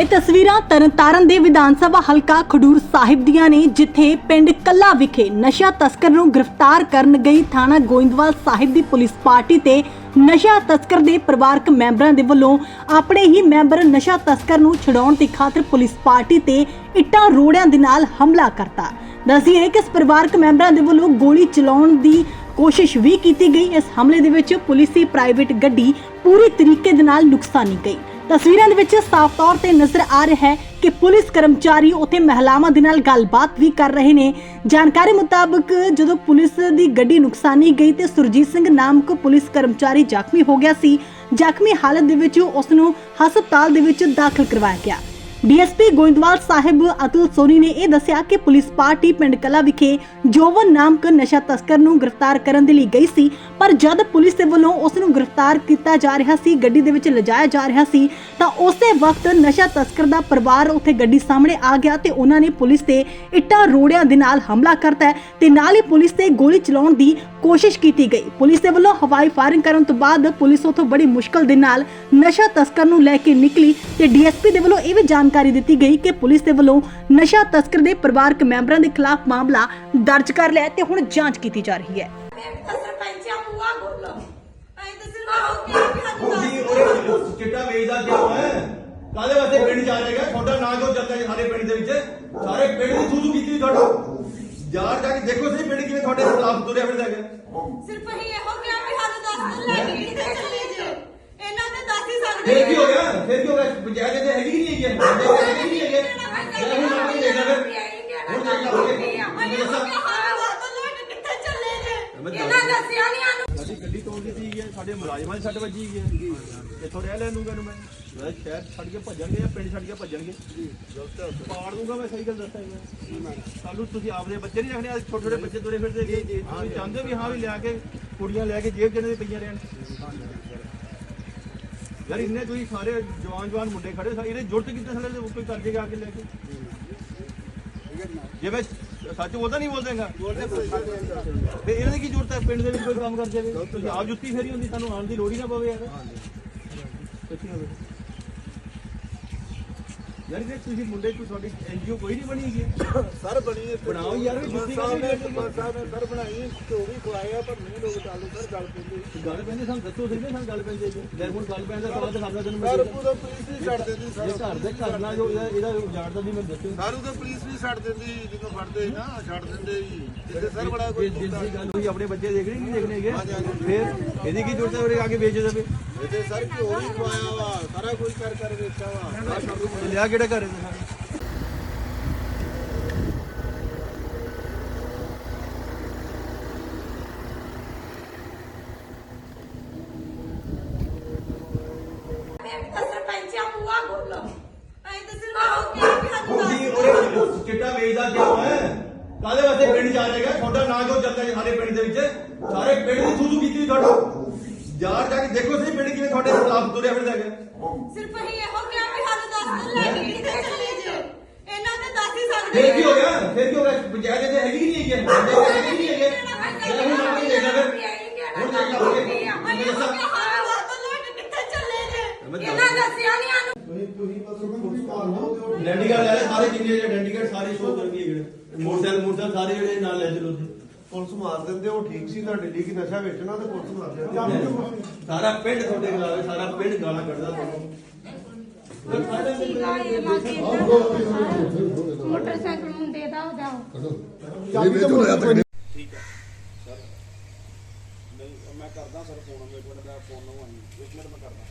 ਇਹ ਤਸਵੀਰਾਂ ਤਰਨਤਾਰਨ ਦੇ ਵਿਧਾਨ ਸਭਾ ਹਲਕਾ ਖਡੂਰ ਸਾਹਿਬ ਦੀਆਂ ਨੇ, ਜਿੱਥੇ ਪਿੰਡ ਕੱਲਾ ਵਿਖੇ ਨਸ਼ਾ ਤਸਕਰ ਨੂੰ ਗ੍ਰਿਫਤਾਰ ਕਰਨ ਗਈ ਥਾਣਾ ਗੋਇੰਦਵਾਲ ਸਾਹਿਬ ਦੀ ਪੁਲਿਸ ਪਾਰਟੀ ਤੇ ਨਸ਼ਾ ਤਸਕਰ ਦੇ ਪਰਿਵਾਰਕ ਮੈਂਬਰਾਂ ਦੇ ਵੱਲੋਂ ਆਪਣੇ ਹੀ ਮੈਂਬਰ ਨਸ਼ਾ ਤਸਕਰ ਨੂੰ ਛਡਾਉਣ ਦੀ ਖਾਤਰ ਪੁਲਿਸ ਪਾਰਟੀ ਤੇ ਇੱਟਾਂ ਰੋੜਿਆਂ ਦੇ ਨਾਲ ਹਮਲਾ ਕਰਤਾ। ਦੱਸੀਏ ਕਿ ਇਸ ਪਰਿਵਾਰਕ ਮੈਂਬਰਾਂ ਦੇ ਵੱਲੋਂ ਗੋਲੀ ਚਲਾਉਣ ਦੀ ਕੋਸ਼ਿਸ਼ ਵੀ ਕੀਤੀ ਗਈ। ਇਸ ਹਮਲੇ ਦੇ ਵਿੱਚ ਪੁਲਿਸ ਦੀ ਪ੍ਰਾਈਵੇਟ ਗੱਡੀ ਪੂਰੀ ਤਰੀਕੇ ਦੇ ਨਾਲ ਨੁਕਸਾਨੀ ਗਈ। ਤਸਵੀਰਾਂ ਦੇ ਵਿੱਚ ਸਾਫ਼ ਤੌਰ ਤੇ ਨਜ਼ਰ ਆ ਰਿਹਾ ਹੈ ਕਿ ਪੁਲਿਸ ਕਰਮਚਾਰੀ ਉੱਥੇ ਮਹਿਲਾਵਾਂ ਦੇ ਨਾਲ ਗੱਲਬਾਤ ਵੀ ਕਰ ਰਹੇ ਨੇ। ਜਾਣਕਾਰੀ ਮੁਤਾਬਕ ਜਦੋਂ ਪੁਲਿਸ ਦੀ ਗੱਡੀ ਨੁਕਸਾਨੀ ਗਈ ਤੇ ਸੁਰਜੀਤ ਸਿੰਘ ਨਾਮਕ ਪੁਲਿਸ ਕਰਮਚਾਰੀ ਜ਼ਖਮੀ ਹੋ ਗਿਆ ਸੀ, ਜ਼ਖਮੀ ਹਾਲਤ ਦੇ ਵਿੱਚ ਉਸ ਨੂੰ ਹਸਪਤਾਲ ਦੇ ਵਿੱਚ ਦਾਖਲ ਕਰਵਾਇਆ ਗਿਆ। ਡੀਐਸਪੀ ਗੋਇੰਦਵਾਲ ਸਾਹਿਬ ਅਤੁਲ ਸੋਨੀ ਨੇ ਇਹ ਦੱਸਿਆ ਕਿ ਪੁਲਿਸ ਪਾਰਟੀ ਪਿੰਡ ਕਲਾ ਵਿਖੇ ਜੋਵਨ ਨਾਮਕ ਨਸ਼ਾ ਤਸਕਰ ਨੂੰ ਗ੍ਰਿਫਤਾਰ ਕਰਨ ਦੇ ਲਈ ਗਈ ਸੀ, ਪਰ ਜਦ ਪੁਲਿਸ ਦੇ ਵੱਲੋਂ ਉਸ ਨੂੰ ਗ੍ਰਿਫਤਾਰ ਕੀਤਾ ਜਾ ਰਿਹਾ ਸੀ, ਗੱਡੀ ਦੇ ਵਿੱਚ ਲਿਜਾਇਆ ਜਾ ਰਿਹਾ ਸੀ, ਤਾਂ ਉਸੇ ਵਕਤ ਨਸ਼ਾ ਤਸਕਰ ਦਾ ਪਰਿਵਾਰ ਉੱਥੇ ਗੱਡੀ ਸਾਹਮਣੇ ਆ ਗਿਆ ਤੇ ਉਹਨਾਂ ਨੇ ਪੁਲਿਸ ਤੇ ਇੱਟਾਂ ਰੋੜਿਆਂ ਦੇ ਨਾਲ ਹਮਲਾ ਕਰਤਾ ਤੇ ਨਾਲ ਹੀ ਪੁਲਿਸ ਤੇ ਗੋਲੀ ਚਲਾਉਣ ਦੀ ਕੋਸ਼ਿਸ਼ ਕੀਤੀ ਗਈ। ਪੁਲਿਸ ਦੇ ਵੱਲੋਂ ਹਵਾਈ ਫਾਇਰਿੰਗ ਕਰਨ ਤੋਂ ਬਾਅਦ ਪੁਲਿਸ ਉੱਥੋਂ ਬੜੀ ਮੁਸ਼ਕਲ ਦੇ ਨਾਲ ਨਸ਼ਾ ਤਸਕਰ ਨੂੰ ਲੈ ਕੇ ਨਿਕਲੀ ਤੇ ਡੀਐਸਪੀ ਦੇ ਵੱਲੋਂ ਇਹ ਵੀ ਜਾਣ ਜਾਣਕਾਰੀ ਦਿੱਤੀ ਗਈ ਕਿ ਪੁਲਿਸ ਦੇ ਵੱਲੋਂ ਨਸ਼ਾ ਤਸਕਰ ਦੇ ਪਰਿਵਾਰਕ ਮੈਂਬਰਾਂ ਦੇ ਖਿਲਾਫ ਮਾਮਲਾ ਦਰਜ ਕਰ ਲਿਆ ਤੇ ਹੁਣ ਜਾਂਚ ਕੀਤੀ ਜਾ ਰਹੀ ਹੈ। ਚਿੱਟਾ ਵੇਚਦਾ ਕਿਉਂ ਵਾਸਤੇ ਪਿੰਡ ਜਾ ਰਹੇਗਾ ਤੁਹਾਡਾ ਨਾਂ ਕਿਉਂ ਚੱਲਦਾ ਹੈ ਸਾਰੇ ਪਿੰਡ ਦੇ ਵਿੱਚ? ਸਾਰੇ ਪਿੰਡ ਦੀ ਥੂਥੂ ਕੀਤੀ ਤੁਹਾਡਾ? ਯਾਰ ਜਾ ਕੇ ਦੇਖੋ ਸਹੀ ਪਿੰਡ ਕਿਵੇਂ ਤੁਹਾਡੇ ਖਿਲਾਫ ਤੁਰਿਆ ਫਿਰਦਾ ਹੈਗਾ। ਸਿਰਫ ਹੀ ਇਹੋ ਕਿਹਾ ਵੀ ਸਾਨੂੰ ਦੱਸ ਲੈ ਕੇ ਕਿੱਥੇ ਚੱਲੇ ਇਹਨਾਂ ਤੇ ਦੱਸ ਹੀ ਸਕਦੇ ਫੇਰ ਕੀ ਹੋ ਗਿਆ? ਫੇਰ ਕੀ ਹੋ ਗਿਆ? ਪੰਚਾਇਤ ਦੇ ਹੈਗੀ ਕਿ ਨਹੀਂ ਹੈਗੀ? ਹੈ ਪੰਚਾਇਤ ਦੇ ਹੈਗੀ ਨਹੀਂ ਹੈਗੀ? ਹੈ ਮੈਂ ਹੁਣ ਆ ਕੇ ਦੇਖਦਾ ਫਿਰ ਹੁਣ ਚੱਲ ਜਾ ਕਿੱਥੇ ਚੱਲੇ ਜੇ ਮੈਂ ਇਹਨਾਂ ਦੱਸਿਆ ਨਹੀਂ ਆਨੂੰ ਸਾਡੀ ਗੱਡੀ ਤੋੜ ਦਿੱਤੀ ਗਈ ਸਾਡੇ ਮੁਲਾਜ਼ਮਾਂ ਦੀ ਸੱਟ ਵੱਜੀ ਗਈ ਹੈ। ਇੱਥੋਂ ਰਹਿ ਲੈ ਲੂੰਗਾ ਨੂੰ ਮੈਂ। ਮੈਂ ਸ਼ਹਿਰ ਛੱਡ ਕੇ ਭੱਜਣਗੇ ਜਾਂ ਪਿੰਡ ਛੱਡ ਕੇ ਭੱਜਣਗੇ ਪਾੜ ਦੂੰਗਾ ਮੈਂ ਸਹੀ ਗੱਲ ਦੱਸਾਂ ਮੈਂ ਸਾਨੂੰ ਤੁਸੀਂ ਆਪਦੇ ਬੱਚੇ ਨਹੀਂ ਰੱਖਣੇ ਅੱਜ ਛੋਟੇ ਛੋਟੇ ਬੱਚੇ ਤੁਰੇ ਫਿਰਦੇ ਹੈਗੇ। ਤੁਸੀਂ ਚਾਹੁੰਦੇ ਹੋ ਵੀ ਹਾਂ ਵੀ ਲਿਆ ਕੇ ਕੁੜੀਆਂ ਲੈ ਕੇ ਜੇਬ ਜਣੇ ਦੇ ਪਈਆਂ ਰਹਿਣ? ਯਾਰ ਇੰਨੇ ਤੁਸੀਂ ਸਾਰੇ ਜਵਾਨ ਜਵਾਨ ਮੁੰਡੇ ਖੜੇ ਸਾਰੇ ਇਹਦੇ ਜੁਰਤ ਕਿੱਥੇ ਥੱਲੇ ਤੇ ਕੋਈ ਕਰ ਜੇਗਾ ਆ ਕੇ ਲੈ ਕੇ? ਜੇ ਮੈਂ ਸੱਚ ਬੋਲਦਾ ਨਹੀਂ ਬੋਲਦੇਗਾ ਤੇ ਇਹਨਾਂ ਦੀ ਕੀ ਜ਼ਰੂਰਤ ਹੈ? ਪਿੰਡ ਦੇ ਵਿੱਚ ਕੋਈ ਕੰਮ ਕਰ ਜਾਵੇ? ਤੁਸੀਂ ਆਪ ਜੁੱਤੀ ਫੇਰੀ ਹੁੰਦੀ, ਸਾਨੂੰ ਆਉਣ ਦੀ ਲੋੜ ਹੀ ਨਾ ਪਵੇ ਯਾਰ ਸੱਚੀ ਹੋਵੇ ਯਾਰ ਜੇ ਤੁਸੀਂ ਮੁੰਡੇ ਕੋਈ ਤੁਹਾਡੀ ਐਨਜੀਓ ਕੋਈ ਨਹੀਂ ਬਣੀ ਹੈਗੀ? ਸਰ ਬਣੀ ਹੈ ਬਣਾਓ ਯਾਰ ਵੀ ਜੁੱਤੀ ਸਾਹਿਬ ਨੇ ਸਰਪੰਚ ਸਾਹਿਬ ਨੇ ਸਰ ਬਣਾਈ ਤੇ ਉਹ ਵੀ ਖਵਾਇਆ ਪਰ ਨਹੀਂ ਲੋਕ ਚਾਲੂ ਸਰ ਗੱਲ ਪੈਂਦੀ ਗੱਲ ਪੈਂਦੀ ਸਾਨੂੰ ਦੱਸੋ ਸਹੀ ਨਾ ਸਾਨੂੰ ਗੱਲ ਪੈਂਦੀ ਹੈ ਲੈ ਹੁਣ ਗੱਲ ਪੈਣ ਦਾ ਸਵਾਲ ਦਿਖਾਉਂਦਾ ਤੈਨੂੰ ਮੈਂ ਸਰ ਪੂਰਾ ਪੁਲਿਸ ਵੀ ਛੱਡ ਦਿੰਦੀ ਜੇ ਸਰ ਘਰ ਦੇ ਘਰ ਨਾਲ ਜੋ ਇਹਦਾ ਜਾਣਦਾ ਨਹੀਂ ਮੈਂ ਦੱਸੋ ਸਰ ਉਹਦਾ ਪੁਲਿਸ ਵੀ ਛੱਡ ਦਿੰਦੀ ਜਦੋਂ ਫੜਦੇ ਨਾ ਛੱਡ ਦਿੰਦੇ ਜੀ ਜਿੱਥੇ ਸਰ ਬੜਾ ਕੋਈ ਜਿਸ ਦੀ ਗੱਲ ਹੋਈ ਆਪਣੇ ਬੱਚੇ ਦੇਖਣੇ ਨਹੀਂ ਦੇਖਣੇ ਹੈਗੇ? ਫਿਰ ਇਹਦੀ ਕੀ ਜ਼ਰੂਰਤ ਹੈ ਉਰੇ ਆ ਕੇ ਵੇਚ ਦੇਵੇ। ਇਹਦੇ ਸਰ ਘਿਓ ਵੀ ਖਵਾਇਆ ਵਾ ਸਾਰਾ ਕੁਝ ਕਰ ਕਰ ਵੇਚਿਆ ਵਾ ਲਿਆ ਕਿਹੜਾ ਘਰ ਹੈ ਸਾਰੇ ਮੈਂ ਤਾਂ ਸਰਪੰਚਾ ਬੁਆ ਬੋਲੋ ਐਂ ਤਾਂ ਸਿਰਫ ਕੀ ਸਾਨੂੰ ਤੁਸੀਂ ਦੱਸ ਉਹ ਚਿੱਟਾ ਵੇਚਦਾ ਕਿਉਂ ਹੈ ਕਾਹਦੇ ਵਾਸਤੇ ਪਿੰਡ ਜਾ ਰਹੇਗਾ ਤੁਹਾਡਾ ਨਾਂ ਕਿਉਂ ਚੱਲਦਾ ਹੈ ਸਾਰੇ ਪਿੰਡ ਦੇ ਵਿੱਚ ਸਾਰੇ ਪਿੰਡ ਦੀ ਥੂਥੂ ਕੀਤੀ ਤੁਹਾਡਾ ਯਾਰ ਜਾ ਕੇ ਦੇਖੋ ਸਹੀ ਪਿੰਡ ਕਿਵੇਂ ਤੁਹਾਡੇ ਖਿਲਾਫ ਤੁਰਿਆ ਫਿਰਦਾ ਹੈਗਾ। ਸਿਰਫ ਹੀ ਇਹੋ ਕਿਹਾ ਵੀ ਸਾਨੂੰ ਦੱਸ ਦਿਨ ਲੈ ਕੇ ਕਿੱਥੇ ਚੱਲੇ ਜੇ ਇਹਨਾਂ ਤੇ ਦੱਸ ਹੀ ਸਕਦੇ ਫੇਰ ਕੀ ਹੋ ਗਿਆ? ਫੇਰ ਕੀ ਹੋ ਗਿਆ? ਪੰਚਾਇਤ ਦੇ ਹੈਗੀ ਕਿ ਨਹੀਂ ਹੈਗੀ? ਹੈ ਪੰਚਾਇਤ ਦੇ ਹੈਗੀ ਨਹੀਂ ਹੈਗੀ? ਹੈ ਮੈਂ ਹੁਣ ਆ ਕੇ ਦੇਖਦਾ ਫਿਰ ਹੁਣ ਚੱਲ ਜਾ ਮੈਂ ਦੱਸਾਂ ਕਿੱਥੇ ਚੱਲੇ ਜੇ ਇਹਨਾਂ ਦੱਸਿਆ ਨਹੀਂ ਆਨੂੰ ਡੈਂਡੀਗੜ ਲੈ ਲੈ ਸਾਰੇ ਜਿੰਨੇ ਜਿਹੜੇ ਡੈਂਡੀਗੜ ਸਾਰੇ ਸ਼ੋਅ ਕਰਨਗੇ ਜਿਹੜੇ। ਮੋਟਰਸਾਈਕਲ ਮੋਟਰਸਾਈਕਲ ਸਾਰੇ ਜਿਹੜੇ ਨਾਲ ਲੈ ਚਲੋ ਉੱਥੇ। ਪੁਲਿਸ ਮਾਰ ਦਿੰਦੇ ਉਹ ਠੀਕ ਸੀ ਤੁਹਾਡੇ ਲਈ ਕਿ ਨਸ਼ਾ ਵੇਚਣਾ ਤੇ ਪੁਲਿਸ ਮਾਰ ਦਿੰਦੇ ਸਾਰਾ ਪਿੰਡ ਤੁਹਾਡੇ ਖਿਲਾਫ ਸਾਰਾ ਪਿੰਡ ਗਾਲਾਂ ਕੱਢਦਾ ਤੁਹਾਨੂੰ। ਮੋਟਰਸਾਈਕਲ ਮੁੰਡੇ ਦਾ ਹੋ ਜਾਓ ਮੈਂ ਕਰਦਾ ਸਰ ਫੋਨ ਮੇਰੇ ਕੋਲ ਫੋਨ ਨਵਾਂ ਇੱਕ ਮਿੰਟ ਮੈਂ ਕਰਦਾ।